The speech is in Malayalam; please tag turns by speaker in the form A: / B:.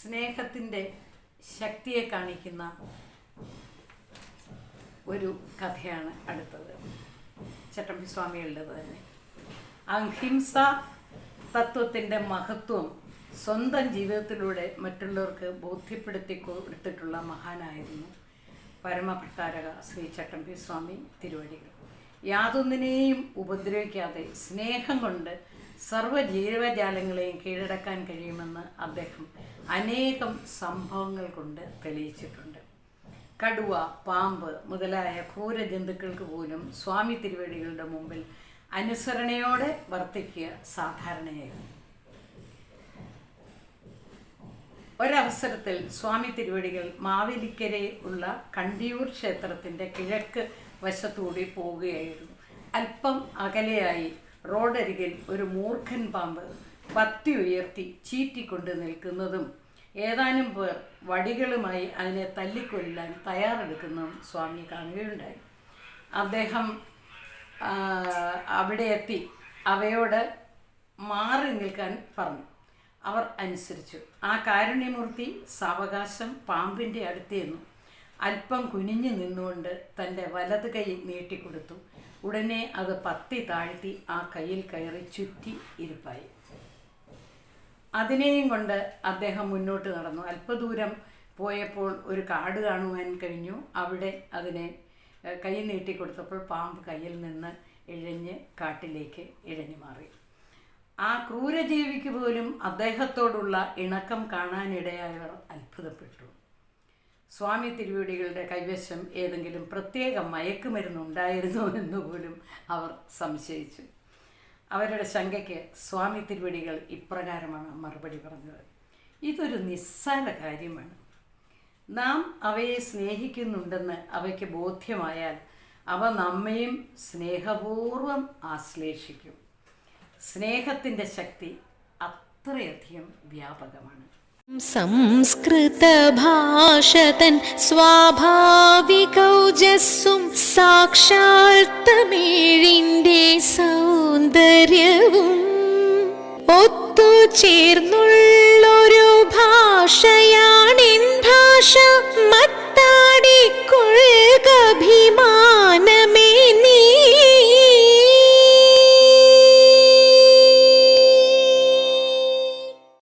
A: സ്നേഹത്തിന്റെ ശക്തിയെ കാണിക്കുന്ന ഒരു കഥയാണ് അടുത്തത്. ചട്ടമ്പി സ്വാമികളുടേത് തന്നെ. അഹിംസ തത്വത്തിന്റെ മഹത്വം സ്വന്തം ജീവിതത്തിലൂടെ മറ്റുള്ളവർക്ക് ബോധ്യപ്പെടുത്തി കൊടുത്തിട്ടുള്ള മഹാനായിരുന്നു പരമഭട്ടാരക ശ്രീ ചട്ടമ്പി സ്വാമി തിരുവടികൾ. യാതൊന്നിനെയും ഉപദ്രവിക്കാതെ സ്നേഹം കൊണ്ട് സർവ ജീവജാലങ്ങളെയും കീഴടക്കാൻ കഴിയുമെന്ന് അദ്ദേഹം അനേകം സംഭവങ്ങൾ കൊണ്ട് തെളിയിച്ചിട്ടുണ്ട്. കടുവ പാമ്പ് മുതലായ ക്രൂരജന്തുക്കൾക്ക് പോലും സ്വാമി തിരുവടികളുടെ മുമ്പിൽ അനുസരണയോടെ വർത്തിക്കുക സാധാരണയായിരുന്നു. ഒരവസരത്തിൽ സ്വാമി തിരുവടികൾ മാവേലിക്കരെ ഉള്ള കണ്ടിയൂർ ക്ഷേത്രത്തിന്റെ കിഴക്ക് വശത്തൂടി പോവുകയായിരുന്നു. അല്പം അകലെയായി റോഡരികിൽ ഒരു മൂർഖൻ പാമ്പ് പത്തി ഉയർത്തി ചീറ്റിക്കൊണ്ട് നിൽക്കുന്നതും ഏതാനും പേർ വടികളുമായി അതിനെ തല്ലിക്കൊല്ലാൻ തയ്യാറെടുക്കുന്നതും സ്വാമി കാണുകയുണ്ടായി. അദ്ദേഹം അവിടെ എത്തി അവയോട് മാറി നിൽക്കാൻ പറഞ്ഞു. അവർ അനുസരിച്ചു. ആ കാരുണ്യമൂർത്തി സാവകാശം പാമ്പിന്റെ അടുത്തേന്നു. അല്പം കുനിഞ്ഞു നിന്നുകൊണ്ട് തന്റെ വലത് കൈ നീട്ടിക്കൊടുത്തു ഉടനെ അത് പത്തി താഴ്ത്തി ആ കയ്യിൽ കയറി ചുറ്റി ഇരിപ്പായി. അതിനെയും കൊണ്ട് അദ്ദേഹം മുന്നോട്ട് നടന്നു. അല്പദൂരം പോയപ്പോൾ ഒരു കാട് കാണുവാൻ കഴിഞ്ഞു. അവിടെ അതിനെ കൈ നീട്ടിക്കൊടുത്തപ്പോൾ പാമ്പ് കയ്യിൽ നിന്ന് ഇഴഞ്ഞ് കാട്ടിലേക്ക് ഇഴഞ്ഞു മാറി. ആ ക്രൂരജീവിക്ക് പോലും അദ്ദേഹത്തോടുള്ള ഇണക്കം കാണാനിടയായവർ അത്ഭുതപ്പെട്ടു. സ്വാമി തിരുവടികളുടെ കൈവശം ഏതെങ്കിലും പ്രത്യേക മയക്കുമരുന്നുണ്ടായിരുന്നോ എന്ന് പോലും അവർ സംശയിച്ചു. അവരുടെ ശങ്കയ്ക്ക് സ്വാമി തിരുവടികൾ ഇപ്രകാരമാണ് മറുപടി പറഞ്ഞത്. ഇതൊരു നിസ്സാര കാര്യമാണ്. നാം അവയെ സ്നേഹിക്കുന്നുണ്ടെന്ന് അവയ്ക്ക് ബോധ്യമായാൽ അവ നമ്മയും സ്നേഹപൂർവം ആശ്ലേഷിക്കും. സ്നേഹത്തിന്റെ ശക്തി അത്രയധികം വ്യാപകമാണ്.
B: സംസ്കൃതഭാഷതൻ സ്വാഭാവികൗജസ്സും സാക്ഷാൽ തമിഴിന്റെ സൗന്ദര്യവും ഒത്തുചേർന്നുള്ളൊരു